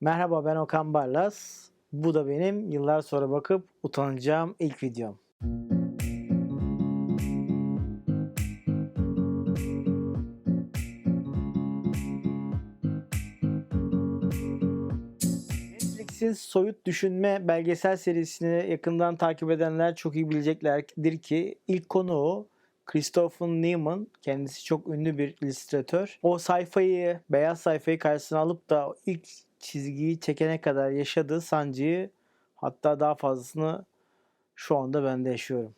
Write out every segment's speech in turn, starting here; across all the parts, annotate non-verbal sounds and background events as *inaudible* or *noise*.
Merhaba ben Okan Barlas. Bu da benim yıllar sonra bakıp utanacağım ilk videom. Netflix'in Soyut Düşünme belgesel serisini yakından takip edenler çok iyi bileceklerdir ki ilk konuğu Christopher Newman kendisi çok ünlü bir illüstratör. O sayfayı, beyaz sayfayı karşısına alıp da ilk çizgiyi çekene kadar yaşadığı sancıyı hatta daha fazlasını şu anda ben de yaşıyorum.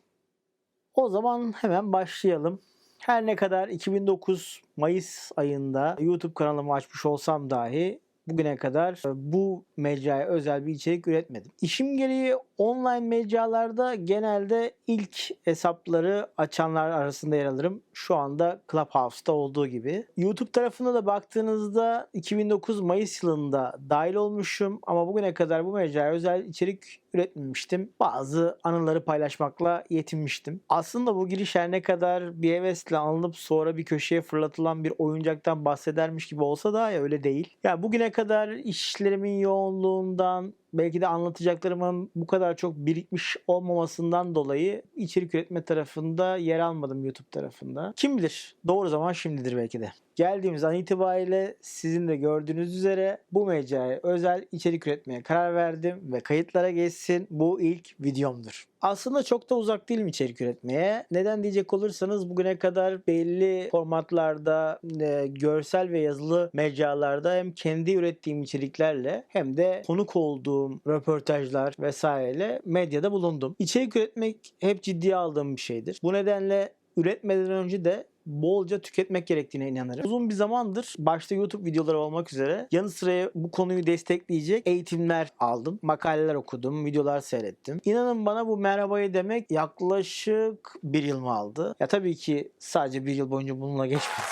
O zaman hemen başlayalım. Her ne kadar 2009 Mayıs ayında YouTube kanalımı açmış olsam dahi bugüne kadar bu mecraya özel bir içerik üretmedim. İşim gereği online mecralarda genelde ilk hesapları açanlar arasında yer alırım. Şu anda Clubhouse'da olduğu gibi. YouTube tarafına da baktığınızda 2009 Mayıs yılında dahil olmuşum ama bugüne kadar bu mecraya özel içerik üretmemiştim. Bazı anıları paylaşmakla yetinmiştim. Aslında bu giriş her ne kadar bir hevesle alınıp sonra bir köşeye fırlatılan bir oyuncaktan bahsedermiş gibi olsa da ya öyle değil. Ya bugüne kadar işlerimin yoğunluğundan belki de anlatacaklarımın bu kadar çok birikmiş olmamasından dolayı içerik üretme tarafında yer almadım YouTube tarafında. Kim bilir? Doğru zaman şimdidir belki de. Geldiğimiz an itibariyle sizin de gördüğünüz üzere bu mecraya özel içerik üretmeye karar verdim ve kayıtlara geçsin bu ilk videomdur. Aslında çok da uzak değilim içerik üretmeye. Neden diyecek olursanız bugüne kadar belli formatlarda e, görsel ve yazılı mecralarda hem kendi ürettiğim içeriklerle hem de konuk olduğum röportajlar vesaireyle medyada bulundum. İçerik üretmek hep ciddiye aldığım bir şeydir. Bu nedenle üretmeden önce de bolca tüketmek gerektiğine inanırım. Uzun bir zamandır başta YouTube videoları olmak üzere yanı sıra bu konuyu destekleyecek eğitimler aldım. Makaleler okudum, videolar seyrettim. İnanın bana bu merhabayı demek yaklaşık bir yıl mı aldı? Ya tabii ki sadece bir yıl boyunca bununla geçmedi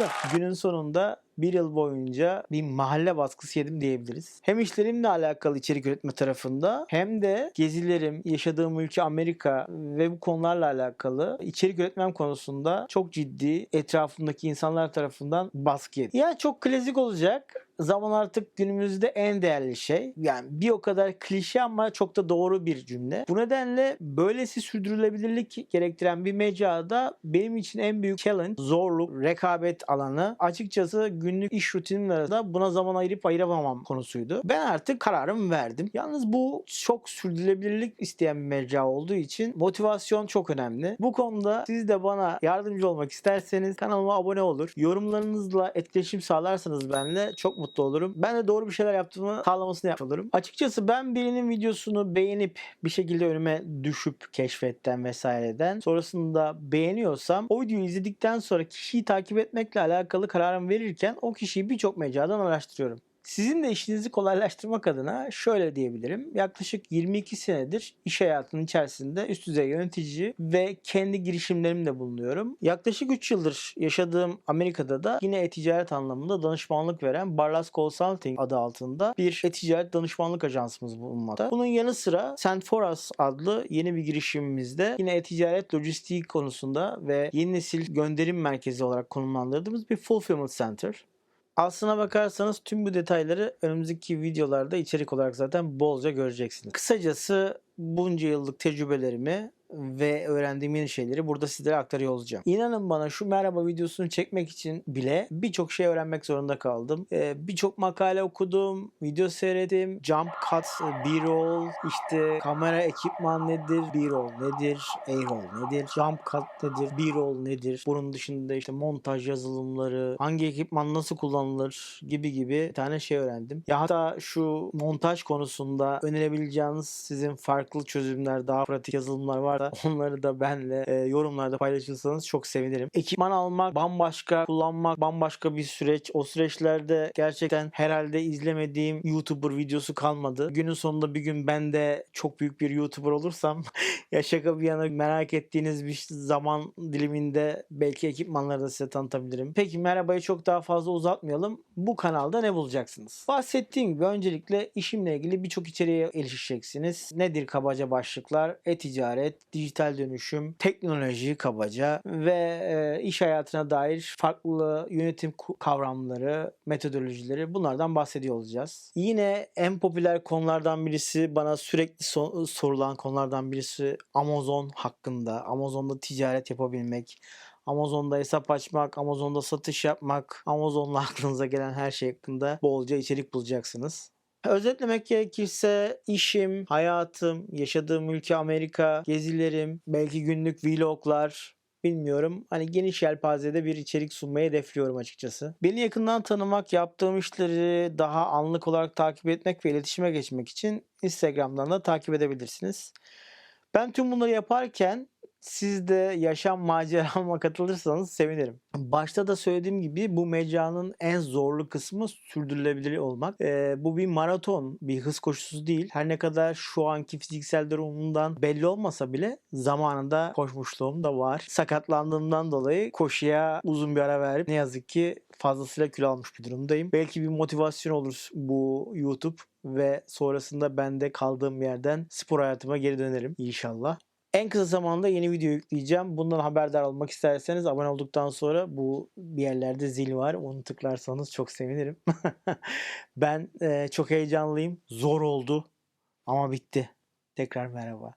da günün sonunda bir yıl boyunca bir mahalle baskısı yedim diyebiliriz. Hem işlerimle alakalı içerik üretme tarafında hem de gezilerim, yaşadığım ülke Amerika ve bu konularla alakalı içerik üretmem konusunda çok ciddi etrafımdaki insanlar tarafından baskı yedim. Ya çok klasik olacak zaman artık günümüzde en değerli şey. Yani bir o kadar klişe ama çok da doğru bir cümle. Bu nedenle böylesi sürdürülebilirlik gerektiren bir mecrada benim için en büyük challenge, zorluk, rekabet alanı açıkçası günlük iş rutinimle arasında buna zaman ayırıp ayıramamam konusuydu. Ben artık kararımı verdim. Yalnız bu çok sürdürülebilirlik isteyen bir mecra olduğu için motivasyon çok önemli. Bu konuda siz de bana yardımcı olmak isterseniz kanalıma abone olur. Yorumlarınızla etkileşim sağlarsanız benimle çok mutlu mutlu olurum. Ben de doğru bir şeyler yaptığımı sağlamasını yapmış. Açıkçası ben birinin videosunu beğenip bir şekilde önüme düşüp keşfetten vesaireden sonrasında beğeniyorsam o videoyu izledikten sonra kişiyi takip etmekle alakalı kararımı verirken o kişiyi birçok mecradan araştırıyorum. Sizin de işinizi kolaylaştırmak adına şöyle diyebilirim. Yaklaşık 22 senedir iş hayatının içerisinde üst düzey yönetici ve kendi girişimlerimde bulunuyorum. Yaklaşık 3 yıldır yaşadığım Amerika'da da yine e-ticaret anlamında danışmanlık veren Barlas Consulting adı altında bir e-ticaret danışmanlık ajansımız bulunmakta. Bunun yanı sıra Send For Us adlı yeni bir girişimimizde yine e-ticaret lojistiği konusunda ve yeni nesil gönderim merkezi olarak konumlandırdığımız bir fulfillment center. Aslına bakarsanız tüm bu detayları önümüzdeki videolarda içerik olarak zaten bolca göreceksiniz. Kısacası bunca yıllık tecrübelerimi ve öğrendiğim yeni şeyleri burada sizlere aktarıyor olacağım. İnanın bana şu merhaba videosunu çekmek için bile birçok şey öğrenmek zorunda kaldım. Ee, birçok makale okudum, video seyrettim, jump cut, b-roll, işte kamera ekipman nedir, b-roll nedir, a-roll nedir, jump cut nedir, b-roll nedir, bunun dışında işte montaj yazılımları, hangi ekipman nasıl kullanılır gibi gibi bir tane şey öğrendim. Ya hatta şu montaj konusunda önerebileceğiniz sizin farklı çözümler, daha pratik yazılımlar var varsa *laughs* onları da benle e, yorumlarda paylaşırsanız çok sevinirim. Ekipman almak bambaşka, kullanmak bambaşka bir süreç. O süreçlerde gerçekten herhalde izlemediğim YouTuber videosu kalmadı. Günün sonunda bir gün ben de çok büyük bir YouTuber olursam *laughs* ya şaka bir yana merak ettiğiniz bir zaman diliminde belki ekipmanları da size tanıtabilirim. Peki merhabayı çok daha fazla uzatmayalım. Bu kanalda ne bulacaksınız? Bahsettiğim gibi öncelikle işimle ilgili birçok içeriğe erişeceksiniz. Nedir kabaca başlıklar? E-ticaret, dijital dönüşüm, teknoloji kabaca ve e, iş hayatına dair farklı yönetim kavramları, metodolojileri bunlardan bahsediyor olacağız. Yine en popüler konulardan birisi bana sürekli so- sorulan konulardan birisi Amazon hakkında. Amazon'da ticaret yapabilmek, Amazon'da hesap açmak, Amazon'da satış yapmak, Amazon'la *laughs* aklınıza gelen her şey hakkında bolca içerik bulacaksınız. Özetlemek gerekirse işim, hayatım, yaşadığım ülke Amerika, gezilerim, belki günlük vloglar, bilmiyorum. Hani geniş yelpazede bir içerik sunmayı hedefliyorum açıkçası. Beni yakından tanımak, yaptığım işleri daha anlık olarak takip etmek ve iletişime geçmek için Instagram'dan da takip edebilirsiniz. Ben tüm bunları yaparken siz de yaşam macerama *laughs* katılırsanız sevinirim. Başta da söylediğim gibi bu mecranın en zorlu kısmı sürdürülebilir olmak. Ee, bu bir maraton, bir hız koşusu değil. Her ne kadar şu anki fiziksel durumumdan belli olmasa bile zamanında koşmuşluğum da var. Sakatlandığımdan dolayı koşuya uzun bir ara verip ne yazık ki fazlasıyla kilo almış bir durumdayım. Belki bir motivasyon olur bu YouTube ve sonrasında ben de kaldığım yerden spor hayatıma geri dönerim inşallah. En kısa zamanda yeni video yükleyeceğim. Bundan haberdar olmak isterseniz abone olduktan sonra bu bir yerlerde zil var. Onu tıklarsanız çok sevinirim. *laughs* ben eee, çok heyecanlıyım. Zor oldu ama bitti. Tekrar merhaba.